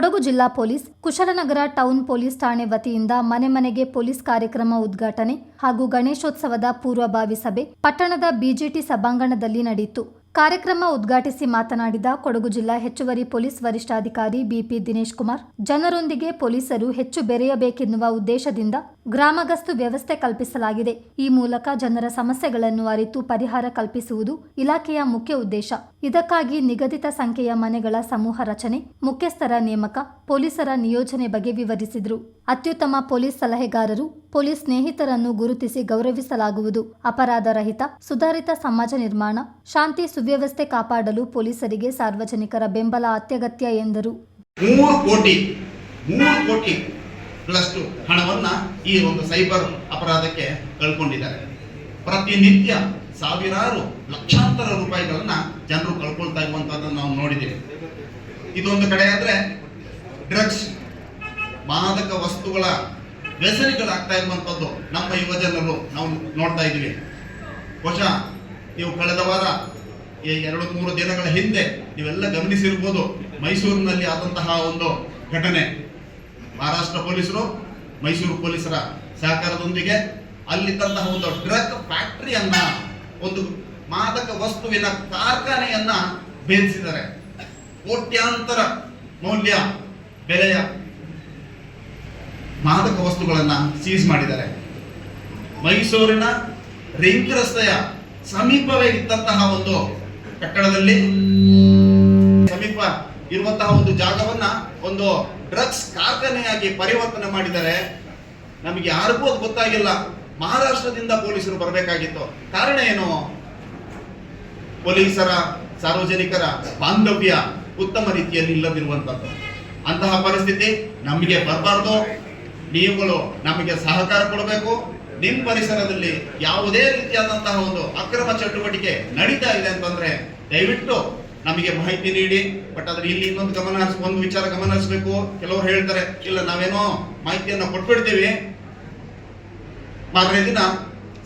ಕೊಡಗು ಜಿಲ್ಲಾ police, Kushalnagar town police ಠಾಣೆ ವತಿಯಿಂದ ಮನೆ ಮನೆಗೆ ಪೊಲೀಸ್ ಕಾರ್ಯಕ್ರಮ ಉದ್ಘಾಟನೆ ಹಾಗೂ ಗಣೇಶೋತ್ಸವದ ಪೂರ್ವಭಾವಿ ಸಭೆ ಪಟ್ಟಣದ ಬಿಜೆಟಿ ಸಭಾಂಗಣದಲ್ಲಿ ನಡೆಯಿತು. ಕಾರ್ಯಕ್ರಮ ಉದ್ಘಾಟಿಸಿ ಮಾತನಾಡಿದ ಕೊಡಗು ಜಿಲ್ಲಾ ಹೆಚ್ಚುವರಿ ಪೊಲೀಸ್ ವರಿಷ್ಠಾಧಿಕಾರಿ ಬಿಪಿ ದಿನೇಶ್ ಕುಮಾರ್, ಜನರೊಂದಿಗೆ ಪೊಲೀಸರು ಹೆಚ್ಚು ಬೆರೆಯಬೇಕೆನ್ನುವ ಉದ್ದೇಶದಿಂದ ಗ್ರಾಮಗಸ್ತು ವ್ಯವಸ್ಥೆ ಕಲ್ಪಿಸಲಾಗಿದೆ. ಈ ಮೂಲಕ ಜನರ ಸಮಸ್ಯೆಗಳನ್ನು ಅರಿತು ಪರಿಹಾರ ಕಲ್ಪಿಸುವುದು ಇಲಾಖೆಯ ಮುಖ್ಯ ಉದ್ದೇಶ. ಇದಕ್ಕಾಗಿ ನಿಗದಿತ ಸಂಖ್ಯೆಯ ಮನೆಗಳ ಸಮೂಹ ರಚನೆ, ಮುಖ್ಯಸ್ಥರ ನೇಮಕ, ಪೊಲೀಸರ ನಿಯೋಜನೆ ಬಗ್ಗೆ ವಿವರಿಸಿದರು. ಅತ್ಯುತ್ತಮ ಪೊಲೀಸ್ ಸಲಹೆಗಾರರು, ಪೊಲೀಸ್ ಸ್ನೇಹಿತರನ್ನು ಗುರುತಿಸಿ ಗೌರವಿಸಲಾಗುವುದು. ಅಪರಾಧ ರಹಿತ, ಸುಧಾರಿತ ಸಮಾಜ ನಿರ್ಮಾಣ, ಶಾಂತಿ ಸುವ್ಯವಸ್ಥೆ ಕಾಪಾಡಲು ಪೊಲೀಸರಿಗೆ ಸಾರ್ವಜನಿಕರ ಬೆಂಬಲ ಅತ್ಯಗತ್ಯ ಎಂದರು. ಮೂರು ಹಣವನ್ನ ಈ ಒಂದು ಸೈಬರ್ ಅಪರಾಧಕ್ಕೆ ಕಳ್ಕೊಂಡಿದ್ದಾರೆ. ಪ್ರತಿನಿತ್ಯ ಸಾವಿರಾರು ಲಕ್ಷಾಂತರ ರೂಪಾಯಿಗಳನ್ನ ಜನರು ಕಳ್ಕೊಳ್ತಾ ಇರುವಂತಹದ್ದನ್ನು ನಾವು ನೋಡಿದ್ದೀವಿ. ಇದೊಂದು ಕಡೆ ಆದ್ರೆ ಡ್ರಗ್ಸ್, ಮಾದಕ ವಸ್ತುಗಳ ವ್ಯಸನಿಗಳಾಗ್ತಾ ಇರುವಂತದ್ದು ನಮ್ಮ ಯುವಜನರು ನಾವು ನೋಡ್ತಾ ಇದ್ದೀವಿ. ಬಹುಶಃ ನೀವು ಕಳೆದ ವಾರ ಎರಡು ಮೂರು ದಿನಗಳ ಹಿಂದೆ ನೀವೆಲ್ಲ ಗಮನಿಸಿರ್ಬೋದು ಮೈಸೂರಿನಲ್ಲಿ ಆದಂತಹ ಒಂದು ಘಟನೆ. ಮಹಾರಾಷ್ಟ್ರ ಪೊಲೀಸರು, ಮೈಸೂರು ಪೊಲೀಸರ ಸಹಕಾರದೊಂದಿಗೆ ಅಲ್ಲಿದ್ದಂತಹ ಒಂದು ಡ್ರಗ್ ಫ್ಯಾಕ್ಟರಿಯನ್ನ, ಒಂದು ಮಾದಕ ವಸ್ತುವಿನ ಕಾರ್ಖಾನೆಯನ್ನ ಬೇಯಿಸಿದ್ದಾರೆ ಕೋಟ್ಯಾಂತರ ಮೌಲ್ಯ ಬೆಲೆಯ ಮಾದಕ ವಸ್ತುಗಳನ್ನ ಸೀಸ್ ಮಾಡಿದ್ದಾರೆ. ಮೈಸೂರಿನ ರಿಂಗ್ ರಸ್ತೆಯ ಸಮೀಪವೇ ಇದ್ದಂತಹ ಒಂದು ಕಟ್ಟಡದಲ್ಲಿ ಸಮೀಪ ಇರುವಂತಹ ಒಂದು ಜಾಗವನ್ನ ಒಂದು ಡ್ರಗ್ಸ್ ಕಾರ್ಖಾನೆಯಾಗಿ ಪರಿವರ್ತನೆ ಮಾಡಿದರೆ ನಮಗೆ ಯಾರಿಗೂ ಅದು ಗೊತ್ತಾಗಿಲ್ಲ. ಮಹಾರಾಷ್ಟ್ರದಿಂದ ಪೊಲೀಸರು ಬರಬೇಕಾಗಿತ್ತು. ಕಾರಣ ಏನು? ಪೊಲೀಸರ, ಸಾರ್ವಜನಿಕರ ಬಾಂಧವ್ಯ ಉತ್ತಮ ರೀತಿಯಲ್ಲಿ ಇಲ್ಲದಿರುವಂತದ್ದು ಅಂತಹ ಪರಿಸ್ಥಿತಿ ನಮಗೆ ಬರಬಾರ್ದು. ನೀವುಗಳು ನಮಗೆ ಸಹಕಾರ ಕೊಡಬೇಕು. ನಿಮ್ಮ ಪರಿಸರದಲ್ಲಿ ಯಾವುದೇ ರೀತಿಯಾದಂತಹ ಒಂದು ಅಕ್ರಮ ಚಟುವಟಿಕೆ ನಡೀತಾ ಇದೆ ಅಂತಂದ್ರೆ ದಯವಿಟ್ಟು ನಮಗೆ ಮಾಹಿತಿ ನೀಡಿ ಬಟ್ ಅದ್ರ ಇಲ್ಲಿ ಇನ್ನೊಂದು ಗಮನ ಒಂದು ವಿಚಾರ ಗಮನ ಹರಿಸ್ಬೇಕು. ಕೆಲವರು ಹೇಳ್ತಾರೆ, ಇಲ್ಲ, ನಾವೇನೋ ಮಾಹಿತಿಯನ್ನು ಕೊಟ್ಬಿಡ್ತೀವಿ. ಮಾರನೇ ದಿನ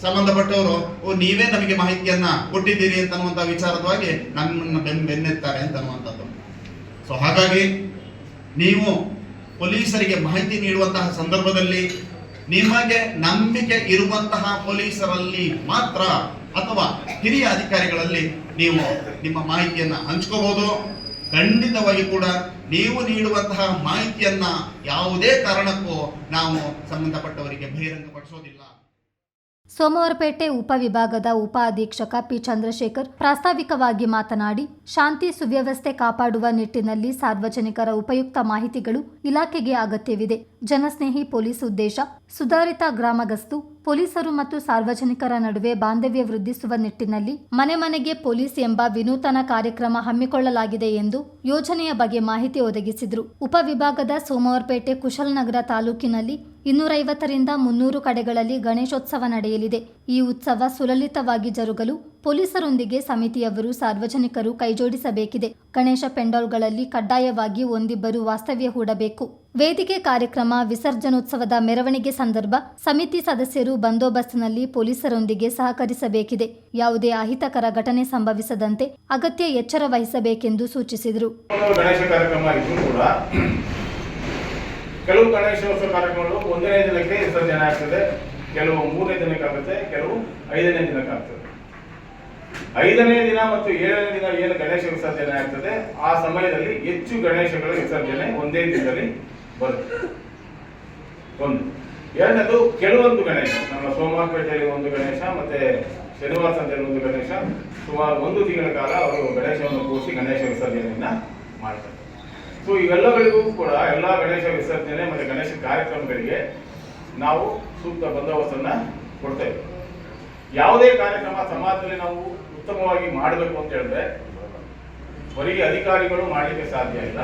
ಸಂಬಂಧಪಟ್ಟವರು, ಓ, ನೀವೇ ನಮಗೆ ಮಾಹಿತಿಯನ್ನ ಕೊಟ್ಟಿದ್ದೀರಿ ಅಂತ ವಿಚಾರದವಾಗಿ ನಮ್ಮನ್ನ ಬೆನ್, ಬೆನ್ನೆತ್ತಾರೆ ಅಂತ ಅನ್ನುವಂಥದ್ದು ಸೊ ಹಾಗಾಗಿ ನೀವು ಪೊಲೀಸರಿಗೆ ಮಾಹಿತಿ ನೀಡುವಂತಹ ಸಂದರ್ಭದಲ್ಲಿ ನಿಮಗೆ ನಂಬಿಕೆ ಇರುವಂತಹ ಪೊಲೀಸರಲ್ಲಿ ಮಾತ್ರ ಅಥವಾ ಹಿರಿಯ ಅಧಿಕಾರಿಗಳಲ್ಲಿ ನೀವು ನಿಮ್ಮ ಮಾಹಿತಿಯನ್ನ ಹಂಚ್ಕೋಬಹುದು ಖಂಡಿತವಾಗಿ ಕೂಡ ನೀವು ನೀಡುವಂತಹ ಮಾಹಿತಿಯನ್ನ ಯಾವುದೇ ಕಾರಣಕ್ಕೂ ನಾವು ಸಂಬಂಧಪಟ್ಟವರಿಗೆ ಬಹಿರಂಗಪಡಿಸೋದಿಲ್ಲ. ಸೋಮವಾರಪೇಟೆ ಉಪವಿಭಾಗದ ಉಪ ಅಧೀಕ್ಷಕ ಪಿ ಚಂದ್ರಶೇಖರ್ ಪ್ರಾಸ್ತಾವಿಕವಾಗಿ ಮಾತನಾಡಿ ಶಾಂತಿ ಸುವ್ಯವಸ್ಥೆ ಕಾಪಾಡುವ ನಿಟ್ಟಿನಲ್ಲಿ ಸಾರ್ವಜನಿಕರ ಉಪಯುಕ್ತ ಮಾಹಿತಿಗಳು ಇಲಾಖೆಗೆ ಅಗತ್ಯವಿದೆ. ಜನಸ್ನೇಹಿ ಪೊಲೀಸ್ ಉದ್ದೇಶ, ಸುಧಾರಿತ ಗ್ರಾಮಗಸ್ತು, ಪೊಲೀಸರು ಮತ್ತು ಸಾರ್ವಜನಿಕರ ನಡುವೆ ಬಾಂಧವ್ಯ ವೃದ್ಧಿಸುವ ನಿಟ್ಟಿನಲ್ಲಿ ಮನೆ ಮನೆಗೆ ಪೊಲೀಸ್ ಎಂಬ ವಿನೂತನ ಕಾರ್ಯಕ್ರಮ ಹಮ್ಮಿಕೊಳ್ಳಲಾಗಿದೆ ಎಂದು ಯೋಜನೆಯ ಬಗ್ಗೆ ಮಾಹಿತಿ ಒದಗಿಸಿದರು. ಉಪವಿಭಾಗದ ಸೋಮವಾರಪೇಟೆ ಕುಶಲನಗರ ತಾಲೂಕಿನಲ್ಲಿ ಇನ್ನೂರೈವತ್ತರಿಂದ ಮುನ್ನೂರು ಕಡೆಗಳಲ್ಲಿ ಗಣೇಶೋತ್ಸವ ನಡೆಯಲಿದೆ. ಈ ಉತ್ಸವ ಸುಲಲಿತವಾಗಿ ಜರುಗಲು ಪೊಲೀಸರೊಂದಿಗೆ ಸಮಿತಿಯವರು ಸಾರ್ವಜನಿಕರು ಕೈಜೋಡಿಸಬೇಕಿದೆ. ಗಣೇಶ ಪೆಂಡಾಲ್ಗಳಲ್ಲಿ ಕಡ್ಡಾಯವಾಗಿ ಒಂದಿಬ್ಬರು ವಾಸ್ತವ್ಯ ಹೂಡಬೇಕು. ವೇದಿಕೆ ಕಾರ್ಯಕ್ರಮ ವಿಸರ್ಜನೋತ್ಸವದ ಮೆರವಣಿಗೆ ಸಂದರ್ಭ ಸಮಿತಿ ಸದಸ್ಯರು ಬಂದೋಬಸ್ತ್ನಲ್ಲಿ ಪೊಲೀಸರೊಂದಿಗೆ ಸಹಕರಿಸಬೇಕಿದೆ. ಯಾವುದೇ ಅಹಿತಕರ ಘಟನೆ ಸಂಭವಿಸದಂತೆ ಅಗತ್ಯ ಎಚ್ಚರ ವಹಿಸಬೇಕೆಂದು ಸೂಚಿಸಿದರು. ಕೆಲವು ಗಣೇಶೋತ್ಸವ ಕಾರ್ಯಕ್ರಮಗಳು ಒಂದನೇ ದಿನಕ್ಕೆ ವಿಸರ್ಜನೆ ಆಗ್ತದೆ. ಕೆಲವು ಮೂರನೇ ದಿನಕ್ಕಾಗುತ್ತೆ ಕೆಲವು ಐದನೇ ದಿನಕ್ಕೆ ಆಗ್ತದೆ. ಐದನೇ ದಿನ ಮತ್ತು ಏಳನೇ ದಿನ ಏನು ಗಣೇಶ ವಿಸರ್ಜನೆ ಆಗ್ತದೆ, ಆ ಸಮಯದಲ್ಲಿ ಹೆಚ್ಚು ಗಣೇಶಗಳ ವಿಸರ್ಜನೆ ಒಂದೇ ದಿನದಲ್ಲಿ ಬರುತ್ತೆ. ಒಂದು. ಎರಡನೇದು ಕೆಲವೊಂದು ಗಣೇಶ, ನಮ್ಮ ಸೋಮವಾರಪೇಟೆಯಲ್ಲಿ ಒಂದು ಗಣೇಶ, ಮತ್ತೆ ಶನಿವಾರ ಸಂತೆಯಲ್ಲಿ ಒಂದು ಗಣೇಶ, ಸುಮಾರು ಒಂದು ತಿಂಗಳ ಕಾಲ ಅವರು ಗಣೇಶವನ್ನು ಕೂರಿಸಿ ಗಣೇಶ ವಿಸರ್ಜನೆಯನ್ನ ಮಾಡ್ತಾರೆ. ಸೊ ಇವೆಲ್ಲಗಳಿಗೂ ಕೂಡ ಎಲ್ಲ ಗಣೇಶ ವಿಸರ್ಜನೆ ಮತ್ತೆ ಗಣೇಶ ಕಾರ್ಯಕ್ರಮಗಳಿಗೆ ನಾವು ಸೂಕ್ತ ಬಂದೋಬಸ್ತನ್ನ ಕೊಡ್ತೇವೆ. ಯಾವುದೇ ಕಾರ್ಯಕ್ರಮ ಸಮಾಜದಲ್ಲಿ ನಾವು ಉತ್ತಮವಾಗಿ ಮಾಡಬೇಕು ಅಂತ ಹೇಳಿದ್ರೆ ಬರೀ ಅಧಿಕಾರಿಗಳು ಮಾಡಲಿಕ್ಕೆ ಸಾಧ್ಯ ಇಲ್ಲ.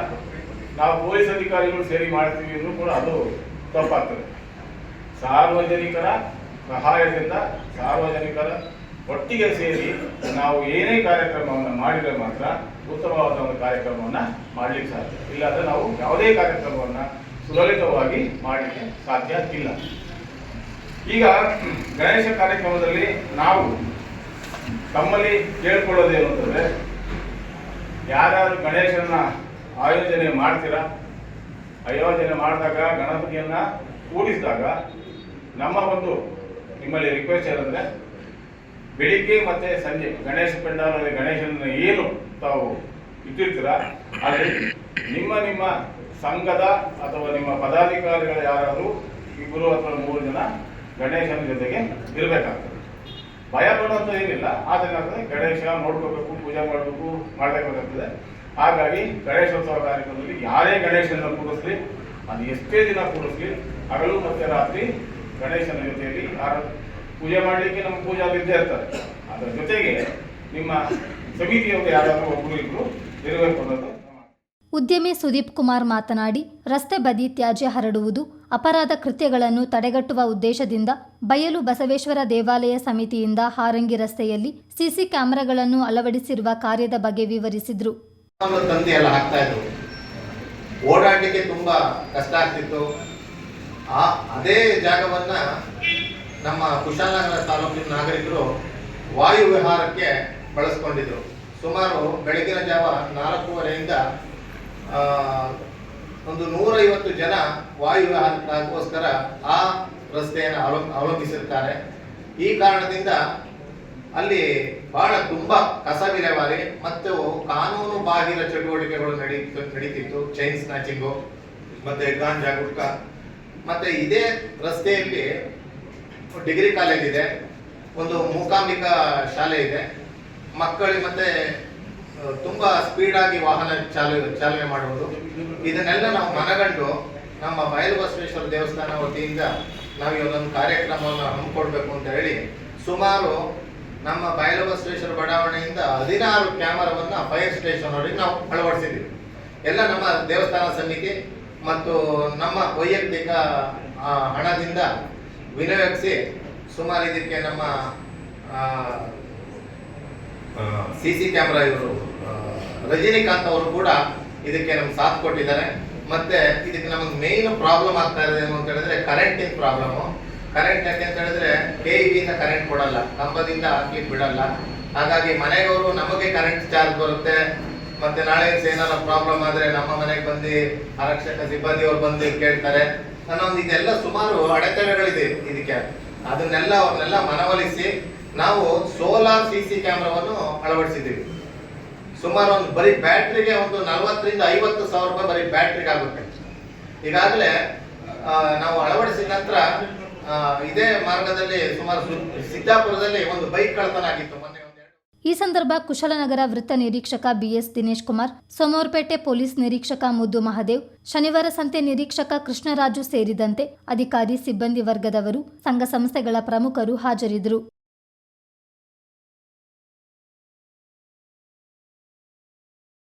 ನಾವು ಪೊಲೀಸ್ ಅಧಿಕಾರಿಗಳು ಸೇರಿ ಮಾಡ್ತೀವಿ ಅಂದ್ರೂ ಕೂಡ ಅದು ತಪ್ಪಾಗ್ತದೆ. ಸಾರ್ವಜನಿಕರ ಸಹಾಯದಿಂದ ಸಾರ್ವಜನಿಕರ ಒಟ್ಟಿಗೆ ಸೇರಿ ನಾವು ಏನೇ ಕಾರ್ಯಕ್ರಮವನ್ನು ಮಾಡಿದರೆ ಮಾತ್ರ ಉತ್ತಮವಾದ ಒಂದು ಕಾರ್ಯಕ್ರಮವನ್ನು ಮಾಡಲಿಕ್ಕೆ ಸಾಧ್ಯ. ಇಲ್ಲಾಂದ್ರೆ ನಾವು ಯಾವುದೇ ಕಾರ್ಯಕ್ರಮವನ್ನು ಸುಲಲಿತವಾಗಿ ಮಾಡಲಿಕ್ಕೆ ಸಾಧ್ಯ ಇಲ್ಲ. ಈಗ ಗಣೇಶ ಕಾರ್ಯಕ್ರಮದಲ್ಲಿ ನಾವು ತಮ್ಮಲ್ಲಿ ಕೇಳ್ಕೊಳ್ಳೋದೇನು ಅಂತಂದರೆ ಯಾರ್ಯಾರು ಗಣೇಶನ ಆಯೋಜನೆ ಮಾಡ್ತೀರಾ? ಆಯೋಜನೆ ಮಾಡಿದಾಗ ಗಣಪತಿಯನ್ನ ಕೂಡಿಸಿದಾಗ ನಮ್ಮ ಒಂದು ನಿಮ್ಮಲ್ಲಿ ರಿಕ್ವೆಸ್ಟ್ ಏನಂದ್ರೆ, ಬೆಳಿಗ್ಗೆ ಮತ್ತೆ ಸಂಜೆ ಗಣೇಶ ಪೆಂಡಾಲಲ್ಲಿ ಗಣೇಶನ ಏನು ತಾವು ಇಟ್ಟಿರ್ತೀರ, ಅಲ್ಲಿ ನಿಮ್ಮ ನಿಮ್ಮ ಸಂಘದ ಅಥವಾ ನಿಮ್ಮ ಪದಾಧಿಕಾರಿಗಳು ಯಾರಾದರೂ ಇಬ್ಬರು ಅಥವಾ ಮೂರು ಜನ ಗಣೇಶನ ಜೊತೆಗೆ ಇರಬೇಕಾಗ್ತದೆ. ಭಯ ಪಡುವಂತ ಏನಿಲ್ಲ, ಆದ್ರೆ ಗಣೇಶ ನೋಡ್ಕೋಬೇಕು, ಪೂಜೆ ಮಾಡಬೇಕು ಮಾಡಬೇಕಾಗ್ತದೆ ಹಾಗಾಗಿ ಗಣೇಶೋತ್ಸವ ಕಾರ್ಯಕ್ರಮದಲ್ಲಿ ಯಾರೇ ಗಣೇಶನ ಕೂಡಿಸ್ಲಿ, ಅದು ಎಷ್ಟೇ ದಿನ ಕೂಡಿಸ್ಲಿ, ಹಗಲು ಮತ್ತೆ ರಾತ್ರಿ ಗಣೇಶನ ಜೊತೆಯಲ್ಲಿ ಯಾರು ಪೂಜೆ ಮಾಡಲಿಕ್ಕೆ ನಮ್ಮ ಪೂಜಾ ಇದ್ದೇ ಇರ್ತಾರೆ. ಅದರ ಜೊತೆಗೆ ನಿಮ್ಮ ಸಮಿತಿಯವರು ಯಾರಾದರೂ ಒಬ್ಬರು ಇಬ್ಬರು ಇರಬೇಕು ಅನ್ನೋದು ಉದ್ಯಮಿ ಸುದೀಪ್ ಕುಮಾರ್ ಮಾತನಾಡಿ, ರಸ್ತೆ ಬದಿ ತ್ಯಾಜ್ಯ ಹರಡುವುದು ಅಪರಾಧ ಕೃತ್ಯಗಳನ್ನು ತಡೆಗಟ್ಟುವ ಉದ್ದೇಶದಿಂದ ಬಯಲು ಬಸವೇಶ್ವರ ದೇವಾಲಯ ಸಮಿತಿಯಿಂದ ಹಾರಂಗಿ ರಸ್ತೆಯಲ್ಲಿ ಸಿಸಿ ಕ್ಯಾಮೆರಾಗಳನ್ನು ಅಳವಡಿಸಿರುವ ಕಾರ್ಯದ ಬಗ್ಗೆ ವಿವರಿಸಿದರು. ಓಡಾಡಲಿಕ್ಕೆ ತುಂಬಾ ಕಷ್ಟ ಆಗ್ತಿತ್ತು. ಆ ಅದೇ ಜಾಗವನ್ನ ನಮ್ಮ ಕುಶಾಲನಗರ ತಾಲೂಕಿನ ನಾಗರಿಕರು ವಾಯು ವಿಹಾರಕ್ಕೆ ಬಳಸ್ಕೊಂಡಿದ್ರು. ಸುಮಾರು ಬೆಳಗಿನ ಜಾವ ನಾಲ್ಕೂವರೆಯಿಂದ ಒಂದು ನೂರೈವತ್ತು ಜನ ವಾಯು ಆ ರಸ್ತೆಯನ್ನು ಅವಲಂ, ಅವಲಂಬಿಸಿರ್ತಾರೆ. ಈ ಕಾರಣದಿಂದ ಅಲ್ಲಿ ಬಹಳ ತುಂಬಾ ಕಸ ವಿಲೇವಾರಿ ಮತ್ತು ಕಾನೂನು ಬಾಹಿರ ಚಟುವಟಿಕೆಗಳು ನಡೀತು ನಡೀತಿತ್ತು. ಚೈನ್ ಸ್ನಾಚಿಂಗು, ಮತ್ತೆ ಗಾಂಜಾ ಗುಟ್ಕ. ಮತ್ತೆ ಇದೇ ರಸ್ತೆಯಲ್ಲಿ ಡಿಗ್ರಿ ಕಾಲೇಜ್ ಇದೆ ಒಂದು ಮೂಕಾಂಬಿಕಾ ಶಾಲೆ ಇದೆ. ಮಕ್ಕಳಿಗೆ ಮತ್ತೆ ತುಂಬಾ ಸ್ಪೀಡ್ ಆಗಿ ವಾಹನ ಚಾಲ, ಚಾಲನೆ ಮಾಡುವುದು. ಇದನ್ನೆಲ್ಲ ನಾವು ಮನಗಂಡು ನಮ್ಮ ಬಯಲು ಬಸವೇಶ್ವರ ದೇವಸ್ಥಾನ ವತಿಯಿಂದ ನಾವು ಇವತ್ತೊಂದು ಕಾರ್ಯಕ್ರಮವನ್ನು ಹಮ್ಮಿಕೊಡ್ಬೇಕು ಅಂತ ಹೇಳಿ ಸುಮಾರು ನಮ್ಮ ಬಯಲು ಬಸವೇಶ್ವರ ಬಡಾವಣೆಯಿಂದ ಹದಿನಾರು ಕ್ಯಾಮರಾವನ್ನು ಫೈರ್ ಸ್ಟೇಷನ್ ಅವರಿಗೆ ನಾವು ಅಳವಡಿಸಿದ್ದೀವಿ. ಎಲ್ಲ ನಮ್ಮ ದೇವಸ್ಥಾನ ಸಮಿತಿ ಮತ್ತು ನಮ್ಮ ವೈಯಕ್ತಿಕ ಹಣದಿಂದ ವಿನಿಯೋಗಿಸಿ ಸುಮಾರು ಇದಕ್ಕೆ ನಮ್ಮ ಸಿ ಸಿ ಕ್ಯಾಮ್ರಾ ಇವರು ರಜನಿಕಾಂತ್ ಅವರು ಕೂಡ ಇದಕ್ಕೆ ನಮ್ಗೆ ಸಾಥ್ ಕೊಟ್ಟಿದ್ದಾರೆ. ಮತ್ತೆ ಇದಕ್ಕೆ ನಮಗೆ ಮೇನ್ ಪ್ರಾಬ್ಲಮ್ ಆಗ್ತಾ ಇದೆ ಏನು ಅಂತ ಹೇಳಿದ್ರೆ ಕರೆಂಟಿನ ಪ್ರಾಬ್ಲಮ್ ಕರೆಂಟ್ ಯಾಕೆ ಅಂತ ಹೇಳಿದ್ರೆ ಕೆ ಇಂದ ಕರೆಂಟ್ ಕೊಡಲ್ಲ. ಕಂಬದಿಂದ ಹಾಕ್ಲಿಕ್ಕೆ ಬಿಡಲ್ಲ. ಹಾಗಾಗಿ ಮನೆಯವರು ನಮಗೆ ಕರೆಂಟ್ ಚಾರ್ಜ್ ಬರುತ್ತೆ. ಮತ್ತೆ ನಾಳೆ ಏನಾರ ಪ್ರಾಬ್ಲಮ್ ಆದ್ರೆ ನಮ್ಮ ಮನೆಗೆ ಬಂದು ಆರಕ್ಷಕ ಸಿಬ್ಬಂದಿಯವರು ಬಂದು ಕೇಳ್ತಾರೆ. ಅನ್ನೋ ಇದೆಲ್ಲ ಸುಮಾರು ಅಡೆತಡೆಗಳಿದೆ ಇದಕ್ಕೆ. ಅದನ್ನೆಲ್ಲ ಅವ್ರನ್ನೆಲ್ಲ ಮನವೊಲಿಸಿ ನಾವು ಸೋಲಾರ್ ಸಿ ಸಿ ಕ್ಯಾಮ್ರಾವನ್ನು ಅಳವಡಿಸಿದ್ದೀವಿ. ಸುಮಾರು ಒಂದು ಬರೀ ಬ್ಯಾಟ್ರಿಗೆ ಒಂದು ನಲವತ್ತರಿಂದ ಐವತ್ತು ಸಾವಿರ ರೂಪಾಯಿ ಬರೀ ಬ್ಯಾಟ್ರಿಗೆ ಆಗುತ್ತೆ. ಈಗಾಗಲೇ ನಾವು ಅಳವಡಿಸಿದ ನಂತರ ಇದೇ ಮಾರ್ಗದಲ್ಲಿ ಸುಮಾರು ಸಿದ್ದಾಪುರದಲ್ಲಿ ಒಂದು ಬೈಕ್ ಕಳ್ತನ ಆಗಿತ್ತು. ಮೊನ್ನೆ ಈ ಸಂದರ್ಭ ಕುಶಲನಗರ ವೃತ್ತ ನಿರೀಕ್ಷಕ ಬಿಎಸ್ ದಿನೇಶ್ ಕುಮಾರ್ ಸೋಮವಾರಪೇಟೆ ಪೊಲೀಸ್ ನಿರೀಕ್ಷಕ ಮುದ್ದು ಮಹದೇವ್, ಶನಿವಾರ ಸಂತೆ ನಿರೀಕ್ಷಕ ಕೃಷ್ಣರಾಜು ಸೇರಿದಂತೆ ಅಧಿಕಾರಿ, ಸಿಬ್ಬಂದಿ ವರ್ಗದವರು, ಸಂಘ ಸಂಸ್ಥೆಗಳ ಪ್ರಮುಖರು ಹಾಜರಿದ್ದರು.